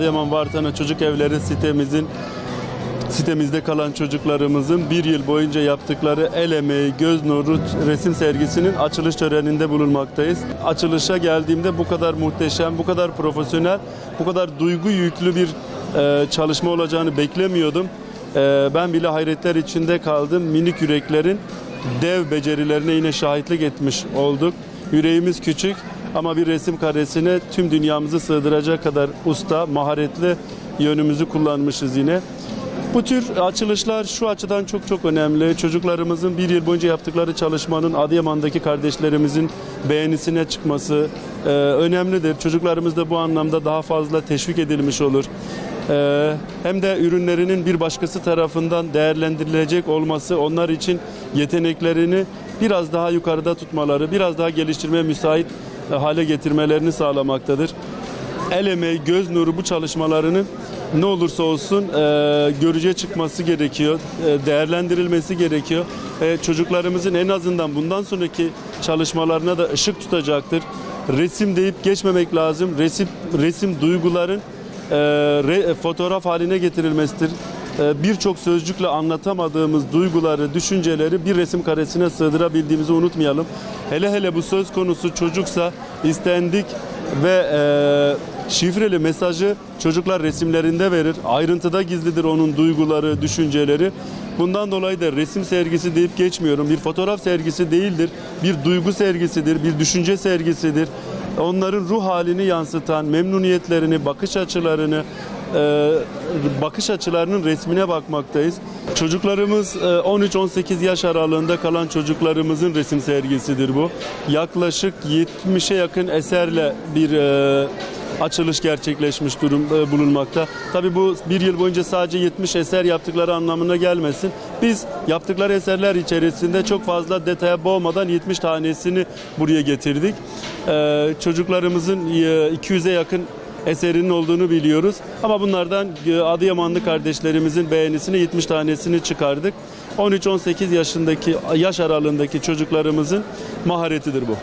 Adıyaman Vartana Çocuk Evleri sitemizin sitemizde kalan çocuklarımızın bir yıl boyunca yaptıkları el emeği, göz nuru resim sergisinin açılış töreninde bulunmaktayız. Açılışa geldiğimde bu kadar muhteşem, bu kadar profesyonel, bu kadar duygu yüklü bir e, çalışma olacağını beklemiyordum. E, ben bile hayretler içinde kaldım. Minik yüreklerin dev becerilerine yine şahitlik etmiş olduk. Yüreğimiz küçük ama bir resim karesine tüm dünyamızı sığdıracak kadar usta, maharetli yönümüzü kullanmışız yine. Bu tür açılışlar şu açıdan çok çok önemli. Çocuklarımızın bir yıl boyunca yaptıkları çalışmanın Adıyaman'daki kardeşlerimizin beğenisine çıkması e, önemlidir. Çocuklarımız da bu anlamda daha fazla teşvik edilmiş olur. E, hem de ürünlerinin bir başkası tarafından değerlendirilecek olması onlar için yeteneklerini biraz daha yukarıda tutmaları, biraz daha geliştirmeye müsait hale getirmelerini sağlamaktadır el emeği, göz nuru bu çalışmalarının ne olursa olsun e, görüce çıkması gerekiyor, e, değerlendirilmesi gerekiyor. E, çocuklarımızın en azından bundan sonraki çalışmalarına da ışık tutacaktır. Resim deyip geçmemek lazım. Resim, resim duyguların e, re- fotoğraf haline getirilmesidir. E, Birçok sözcükle anlatamadığımız duyguları, düşünceleri bir resim karesine sığdırabildiğimizi unutmayalım. Hele hele bu söz konusu çocuksa istendik ve e, şifreli mesajı çocuklar resimlerinde verir. Ayrıntıda gizlidir onun duyguları, düşünceleri. Bundan dolayı da resim sergisi deyip geçmiyorum. Bir fotoğraf sergisi değildir. Bir duygu sergisidir, bir düşünce sergisidir. Onların ruh halini yansıtan, memnuniyetlerini, bakış açılarını, e, bakış açılarının resmine bakmaktayız. Çocuklarımız e, 13-18 yaş aralığında kalan çocuklarımızın resim sergisidir bu. Yaklaşık 70'e yakın eserle bir e, açılış gerçekleşmiş durum e, bulunmakta. Tabii bu bir yıl boyunca sadece 70 eser yaptıkları anlamına gelmesin. Biz yaptıkları eserler içerisinde çok fazla detaya boğmadan 70 tanesini buraya getirdik. E, çocuklarımızın e, 200'e yakın eserinin olduğunu biliyoruz. Ama bunlardan e, Adıyamanlı kardeşlerimizin beğenisini 70 tanesini çıkardık. 13-18 yaşındaki yaş aralığındaki çocuklarımızın maharetidir bu.